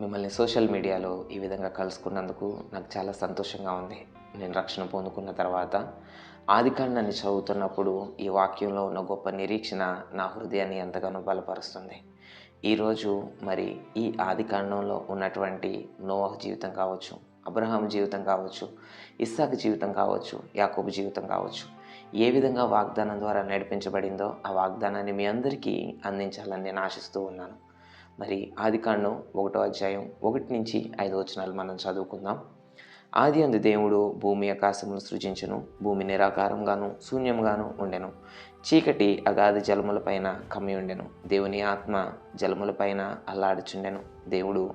మిమ్మల్ని సోషల్ మీడియాలో ఈ విధంగా కలుసుకున్నందుకు నాకు చాలా సంతోషంగా ఉంది. నేను రక్షణ పొందుకున్న తర్వాత ఆదికాండాన్ని చదువుతున్నప్పుడు ఈ వాక్యంలో ఉన్న గొప్ప నిరీక్షణ నా హృదయాన్ని ఎంతగానో బలపరుస్తుంది. ఈరోజు మరి ఈ ఆదికాండంలో ఉన్నటువంటి నోవహ్ జీవితం కావచ్చు అబ్రహాం జీవితం కావచ్చు ఇస్సాక్ జీవితం కావచ్చు యాకోబు జీవితం కావచ్చు ఏ విధంగా వాగ్దానం ద్వారా నడిపించబడిందో ఆ వాగ్దానాన్ని మీ అందరికీ అందించాలని నేను ఆశిస్తూ ఉన్నాను. మరి ఆదికాండం ఒకటో అధ్యాయం ఒకటి నుంచి ఐదు వచనాలు మనం చదువుకుందాం. ఆది అందు దేవుడు భూమి ఆకాశమును సృజించను భూమి నిరాకారంగాను శూన్యంగాను ఉండెను. చీకటి అగాధ జలములపైన కమ్మి ఉండెను. దేవుని ఆత్మ జలములపైన అల్లాడుచుండెను. దేవుడు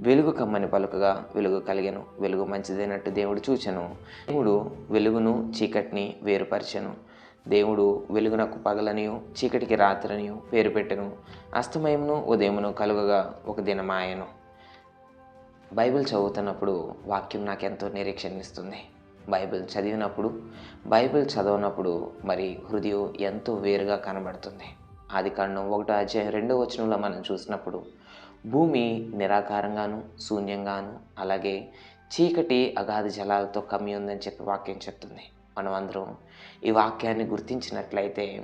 వెలుగు కమ్మని పలుకగా వెలుగు కలిగెను. వెలుగు మంచిదైనట్టు దేవుడు చూచెను. దేవుడు వెలుగును చీకటిని వేరుపరిచెను. దేవుడు వెలుగునకు పగలనియు చీకటికి రాత్రనియు పేరు పెట్టెను. అస్తమయమును ఉదయమును కలుగగా ఒక దినమాయను. బైబిల్ చదువుతున్నప్పుడు వాక్యం నాకు ఎంతో నిరీక్షణిస్తుంది బైబిల్ చదివినప్పుడు బైబిల్ చదవనప్పుడు మరి హృదయం ఎంతో వేరుగా కనబడుతుంది. ఆది కాండం ఒకటో అధ్యాయం రెండో వచనంలో మనం చూసినప్పుడు భూమి నిరాకారంగాను శూన్యంగాను అలాగే చీకటి అగాధ జలాలతో కమ్మి ఉందని చెప్పి వాక్యం చెప్తుంది. మనం అందరం ఈ వాక్యాన్ని గుర్తించినట్లయితే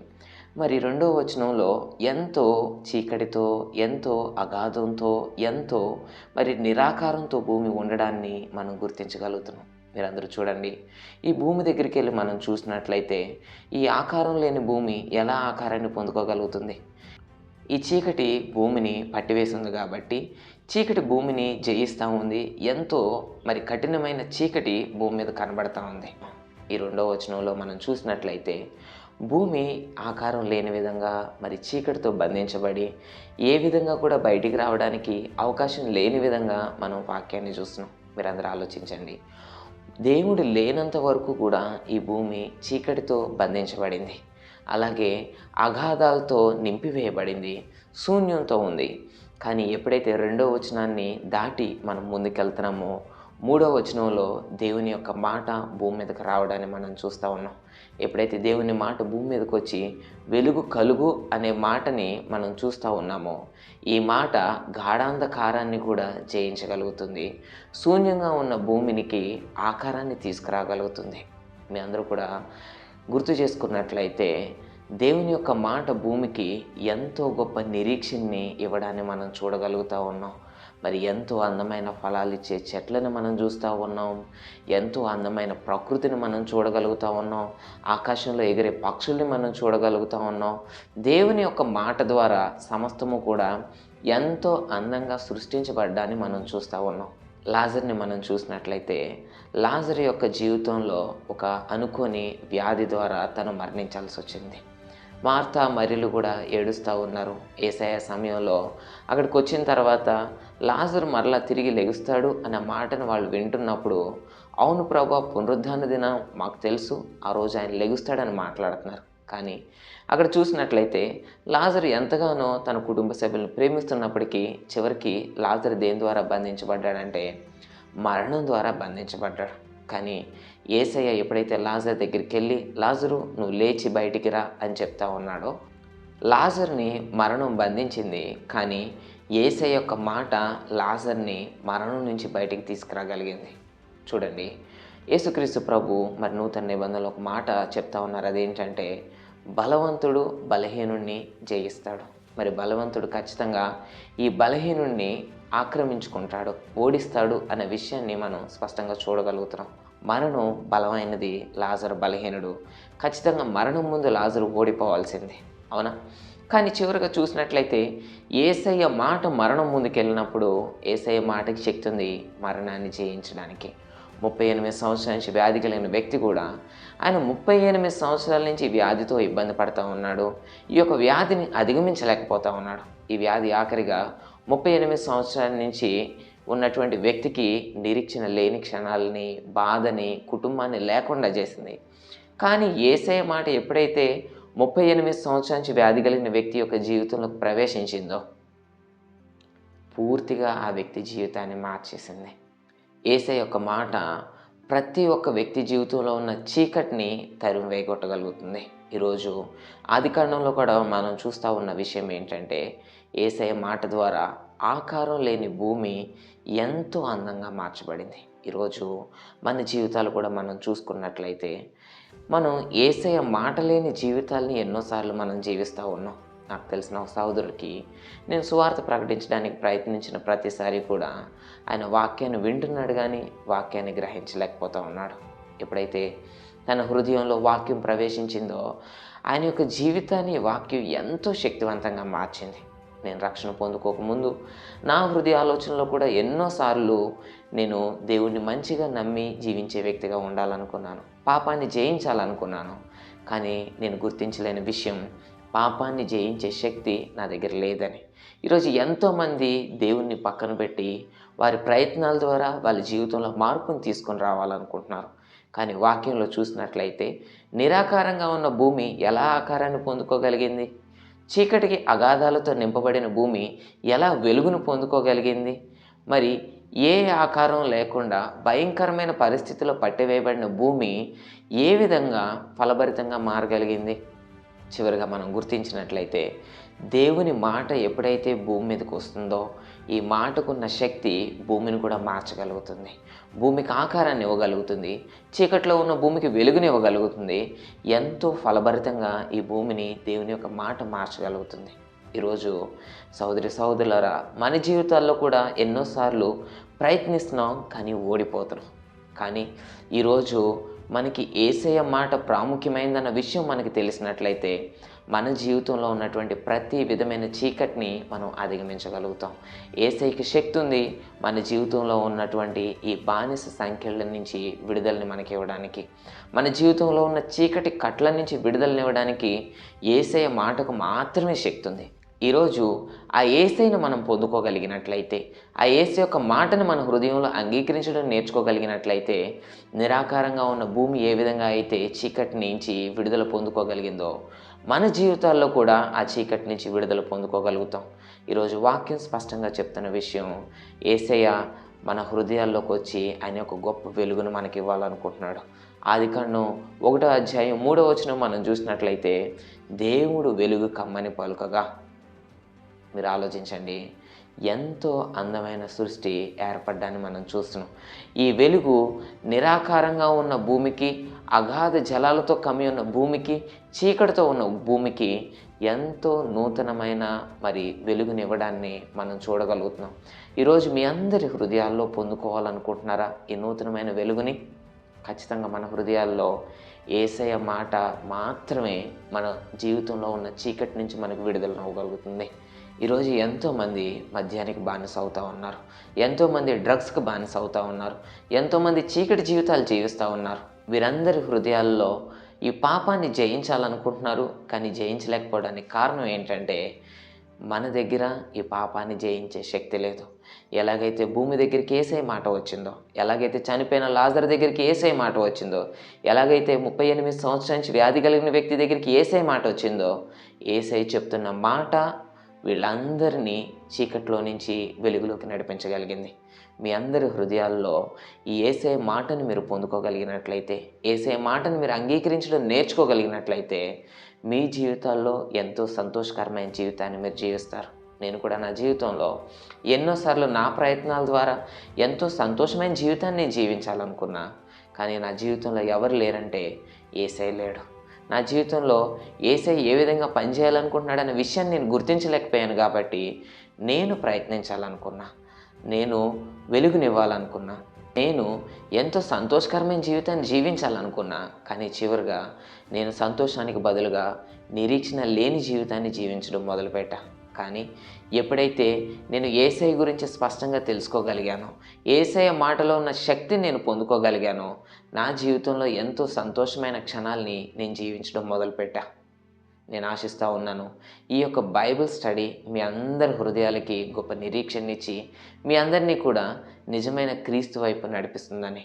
మరి రెండో వచనంలో ఎంతో చీకటితో ఎంతో అగాధంతో ఎంతో మరి నిరాకారంతో భూమి ఉండడాన్ని మనం గుర్తించగలుగుతున్నాం. మీరందరూ చూడండి. ఈ భూమి దగ్గరికి వెళ్ళి మనం చూసినట్లయితే ఈ ఆకారం లేని భూమి ఎలా ఆకారాన్ని పొందుకోగలుగుతుంది? ఈ చీకటి భూమిని పట్టివేసింది కాబట్టి చీకటి భూమిని జయిస్తూ ఉంది. ఎంతో మరి కఠినమైన చీకటి భూమి మీద కనబడతా ఉంది. ఈ రెండో వచనంలో మనం చూసినట్లయితే భూమి ఆకారం లేని విధంగా మరి చీకటితో బంధించబడి ఏ విధంగా కూడా బయటికి రావడానికి అవకాశం లేని విధంగా మనం వాక్యాన్ని చూస్తున్నాం. మీరందరూ ఆలోచించండి. దేవుడు లేనంత వరకు కూడా ఈ భూమి చీకటితో బంధించబడింది. అలాగే అగాధాలతో నింపివేయబడింది శూన్యంతో ఉంది. కానీ ఎప్పుడైతే రెండో వచనాన్ని దాటి మనం ముందుకెళ్తున్నామో మూడో వచనంలో దేవుని యొక్క మాట భూమి మీదకి రావడాన్ని మనం చూస్తూ ఉన్నాం. ఎప్పుడైతే దేవుని మాట భూమి మీదకి వచ్చి వెలుగు కలుగు అనే మాటని మనం చూస్తూ ఉన్నామో ఈ మాట గాఢాంధకారాన్ని కూడా జయించగలుగుతుంది. శూన్యంగా ఉన్న భూమినికి ఆకారాన్ని తీసుకురాగలుగుతుంది. మీ అందరూ కూడా గుర్తు చేసుకున్నట్లయితే దేవుని యొక్క మాట భూమికి ఎంతో గొప్ప నిరీక్షణని ఇవ్వడాన్ని మనం చూడగలుగుతూ ఉన్నాం. మరి ఎంతో అందమైన ఫలాలు ఇచ్చే చెట్లను మనం చూస్తూ ఉన్నాం. ఎంతో అందమైన ప్రకృతిని మనం చూడగలుగుతూ ఉన్నాం. ఆకాశంలో ఎగిరే పక్షుల్ని మనం చూడగలుగుతూ ఉన్నాం. దేవుని యొక్క మాట ద్వారా సమస్తము కూడా ఎంతో అందంగా సృష్టించబడ్డాన్ని మనం చూస్తూ ఉన్నాం. లాజర్ని మనం చూసినట్లయితే లాజర్ యొక్క జీవితంలో ఒక అనుకోని వ్యాధి ద్వారా తను మరణించాల్సి వచ్చింది. మార్తా మరిలు కూడా ఏడుస్తూ ఉన్నారు. ఏసయ సమయంలో అక్కడికి వచ్చిన తర్వాత లాజర్ మరలా తిరిగి లెగుస్తాడు అన్న మాటను వాళ్ళు వింటున్నప్పుడు అవును ప్రభా పునరుద్ధాన దినం మాకు తెలుసు ఆ రోజు ఆయన లెగుస్తాడని మాట్లాడుతున్నారు. కానీ అక్కడ చూసినట్లయితే లాజర్ ఎంతగానో తన కుటుంబ సభ్యులను ప్రేమిస్తున్నప్పటికీ చివరికి లాజర్ దేని ద్వారా బంధించబడ్డాడంటే మరణం ద్వారా బంధించబడ్డాడు. కానీ ఏసయ్య ఎప్పుడైతే లాజర్ దగ్గరికి వెళ్ళి లాజరు నువ్వు లేచి బయటికి రా అని చెప్తా ఉన్నాడో లాజర్ని మరణం బంధించింది. కానీ ఏసయ్య యొక్క మాట లాజర్ని మరణం నుంచి బయటికి తీసుకురాగలిగింది. చూడండి యేసుక్రీస్తు ప్రభు మరి నూతన నిబంధనలు ఒక మాట చెప్తా ఉన్నారు. అదేంటంటే బలవంతుడు బలహీనుణ్ణి జయిస్తాడు. మరి బలవంతుడు ఖచ్చితంగా ఈ బలహీనుణ్ణి ఆక్రమించుకుంటాడు ఓడిస్తాడు అనే విషయాన్ని మనం స్పష్టంగా చూడగలుగుతున్నాం. మరణం బలమైనది లాజరు బలహీనుడు. ఖచ్చితంగా మరణం ముందు లాజరు ఓడిపోవాల్సింది. అవునా? కానీ చివరిగా చూసినట్లయితే ఏసయ్య మాట మరణం ముందుకెళ్ళినప్పుడు ఏసయ్య మాటకి శక్తి ఉంది మరణాన్ని జయించడానికి. ముప్పై ఎనిమిది సంవత్సరాల నుంచి వ్యాధి కలిగిన వ్యక్తి కూడా ఆయన ముప్పై ఎనిమిది సంవత్సరాల నుంచి వ్యాధితో ఇబ్బంది పడుతూ ఉన్నాడు. ఈ యొక్క వ్యాధిని అధిగమించలేకపోతూ ఉన్నాడు. ఈ వ్యాధి ఆఖరిగా ముప్పై ఎనిమిది సంవత్సరాల నుంచి ఉన్నటువంటి వ్యక్తికి నిరీక్షణ లేని క్షణాలని బాధని కుటుంబాన్ని లేకుండా చేసింది. కానీ ఏసే మాట ఎప్పుడైతే ముప్పై ఎనిమిది సంవత్సరాల నుంచి వ్యాధి కలిగిన వ్యక్తి యొక్క జీవితంలోకి ప్రవేశించిందో పూర్తిగా ఆ వ్యక్తి జీవితాన్ని మార్చేసింది. ఏసై యొక్క మాట ప్రతి ఒక్క వ్యక్తి జీవితంలో ఉన్న చీకటిని తరిమి వేయగొట్టగలుగుతుంది ఈరోజు ఆది కూడా మనం చూస్తూ ఉన్న విషయం ఏంటంటే ఏసఐ మాట ద్వారా ఆకారం లేని భూమి ఎంతో అందంగా మార్చబడింది. ఈరోజు మన జీవితాలు కూడా మనం చూసుకున్నట్లయితే మనం ఏసయ మాట లేని జీవితాల్ని ఎన్నోసార్లు మనం జీవిస్తూ ఉన్నాం. నాకు తెలిసిన ఒక సహోదరుడికి నేను సువార్త ప్రకటించడానికి ప్రయత్నించిన ప్రతిసారి కూడా ఆయన వాక్యాన్ని వింటున్నాడు కానీ వాక్యాన్ని గ్రహించలేకపోతూ ఉన్నాడు. ఎప్పుడైతే తన హృదయంలో వాక్యం ప్రవేశించిందో ఆయన యొక్క జీవితాన్ని వాక్యం ఎంతో శక్తివంతంగా మార్చింది. నేను రక్షణ పొందుకోకముందు నా హృదయ ఆలోచనలో కూడా ఎన్నోసార్లు నేను దేవుణ్ణి మంచిగా నమ్మి జీవించే వ్యక్తిగా ఉండాలనుకున్నాను. పాపాన్ని జయించాలనుకున్నాను. కానీ నేను గుర్తించలేని విషయం పాపాన్ని జయించే శక్తి నా దగ్గర లేదని. ఈరోజు ఎంతోమంది దేవుణ్ణి పక్కన పెట్టి వారి ప్రయత్నాల ద్వారా వాళ్ళ జీవితంలో మార్పును తీసుకొని రావాలనుకుంటున్నారు. కానీ వాక్యంలో చూసినట్లయితే నిరాకారంగా ఉన్న భూమి ఎలా ఆకారాన్ని పొందుకోగలిగింది? చీకటికి అగాధాలతో నింపబడిన భూమి ఎలా వెలుగును పొందుకోగలిగింది? మరి ఏ ఆకారం లేకుండా భయంకరమైన పరిస్థితిలో పట్టివేయబడిన భూమి ఏ విధంగా ఫలభరితంగా మారగలిగింది? చివరిగా మనం గుర్తించినట్లయితే దేవుని మాట ఎప్పుడైతే భూమి మీదకి వస్తుందో ఈ మాటకున్న శక్తి భూమిని కూడా మార్చగలుగుతుంది. భూమికి ఆకారాన్ని ఇవ్వగలుగుతుంది. చీకట్లో ఉన్న భూమికి వెలుగుని ఇవ్వగలుగుతుంది. ఎంతో ఫలభరితంగా ఈ భూమిని దేవుని యొక్క మాట మార్చగలుగుతుంది. ఈరోజు సహోదరి సహోదరులరా మన జీవితాల్లో కూడా ఎన్నోసార్లు ప్రయత్నిస్తున్నాం కానీ ఓడిపోతున్నాం. కానీ ఈరోజు మనకి ఏసయ మాట ప్రాముఖ్యమైందన్న విషయం మనకి తెలిసినట్లయితే మన జీవితంలో ఉన్నటువంటి ప్రతి విధమైన చీకటిని మనం అధిగమించగలుగుతాం. ఏసైకి శక్తి ఉంది మన జీవితంలో ఉన్నటువంటి ఈ బానిస సంఖ్యల నుంచి విడుదలని మనకి ఇవ్వడానికి. మన జీవితంలో ఉన్న చీకటి కట్ల నుంచి విడుదలనివ్వడానికి ఏసయ మాటకు మాత్రమే శక్తి ఉంది. ఈరోజు ఆ ఏసైను మనం పొందుకోగలిగినట్లయితే ఆ ఏసై యొక్క మాటను మన హృదయంలో అంగీకరించడం నేర్చుకోగలిగినట్లయితే నిరాకారంగా ఉన్న భూమి ఏ విధంగా అయితే చీకటి నుంచి విడుదల పొందుకోగలిగిందో మన జీవితాల్లో కూడా ఆ చీకటి నుంచి విడుదల పొందుకోగలుగుతాం. ఈరోజు వాక్యం స్పష్టంగా చెప్తున్న విషయం ఏసయ్య మన హృదయాల్లోకి వచ్చి ఆయన యొక్క గొప్ప వెలుగును మనకి ఇవ్వాలనుకుంటున్నాడు. ఆది కన్ను ఒకటో అధ్యాయం మూడో వచనం మనం చూసినట్లయితే దేవుడు వెలుగు కమ్మని పలుకగా. మీరు ఆలోచించండి. ఎంతో అందమైన సృష్టి ఏర్పడ్డాన్ని మనం చూస్తున్నాం. ఈ వెలుగు నిరాకారంగా ఉన్న భూమికి అగాధ జలాలతో కమ్మి ఉన్న భూమికి చీకటితో ఉన్న భూమికి ఎంతో నూతనమైన మరి వెలుగునివ్వడాన్ని మనం చూడగలుగుతున్నాం. ఈరోజు మీ అందరి హృదయాల్లో పొందుకోవాలనుకుంటున్నారా ఈ నూతనమైన వెలుగుని? ఖచ్చితంగా మన హృదయాల్లో ఏసయ మాట మాత్రమే మన జీవితంలో ఉన్న చీకటి నుంచి మనకు విడుదల అవ్వగలుగుతుంది. ఈరోజు ఎంతోమంది మద్యానికి బానిస అవుతూ ఉన్నారు. ఎంతోమంది డ్రగ్స్కి బానిస అవుతూ ఉన్నారు. ఎంతోమంది చీకటి జీవితాలు జీవిస్తూ ఉన్నారు. వీరందరి హృదయాల్లో ఈ పాపాన్ని జయించాలనుకుంటున్నారు. కానీ జయించలేకపోవడానికి కారణం ఏంటంటే మన దగ్గర ఈ పాపాన్ని జయించే శక్తి లేదు. ఎలాగైతే భూమి దగ్గరికి ఏసే మాట వచ్చిందో ఎలాగైతే చనిపోయిన లాజర్ దగ్గరికి ఏసే మాట వచ్చిందో ఎలాగైతే ముప్పై ఎనిమిది సంవత్సరాల నుంచి వ్యాధి కలిగిన వ్యక్తి దగ్గరికి ఏసే మాట వచ్చిందో ఏసై చెప్తున్న మాట వీళ్ళందరినీ చీకట్లో నుంచి వెలుగులోకి నడిపించగలిగింది. మీ అందరి హృదయాల్లో ఈ ఏసే మాటను మీరు పొందుకోగలిగినట్లయితే ఏసే మాటను మీరు అంగీకరించడం నేర్చుకోగలిగినట్లయితే మీ జీవితాల్లో ఎంతో సంతోషకరమైన జీవితాన్ని మీరు జీవిస్తారు. నేను కూడా నా జీవితంలో ఎన్నోసార్లు నా ప్రయత్నాల ద్వారా ఎంతో సంతోషమైన జీవితాన్ని నేను జీవించాలనుకున్నా కానీ నా జీవితంలో ఎవరు లేరంటే ఏసై లేడు. నా జీవితంలో ఏసై ఏ విధంగా పనిచేయాలనుకుంటున్నాడనే విషయాన్ని నేను గుర్తించలేకపోయాను కాబట్టి నేను ప్రయత్నించాలనుకున్నా. నేను వెలుగునివ్వాలనుకున్నా. నేను ఎంతో సంతోషకరమైన జీవితాన్ని జీవించాలనుకున్నా. కానీ చివరిగా నేను సంతోషానికి బదులుగా నిరీక్షణ లేని జీవితాన్ని జీవించడం మొదలుపెట్టా. కానీ ఎప్పుడైతే నేను ఏసఐ గురించి స్పష్టంగా తెలుసుకోగలిగానో ఏసఐ మాటలో ఉన్న శక్తిని నేను పొందుకోగలిగానో నా జీవితంలో ఎంతో సంతోషమైన క్షణాల్ని నేను జీవించడం మొదలుపెట్టా. నేను ఆశిస్తూ ఉన్నాను ఈ యొక్క బైబిల్ స్టడీ మీ అందరి హృదయాలకి గొప్ప నిరీక్షణనిచ్చి మీ అందరినీ కూడా నిజమైన క్రీస్తు వైపు నడిపిస్తుందని.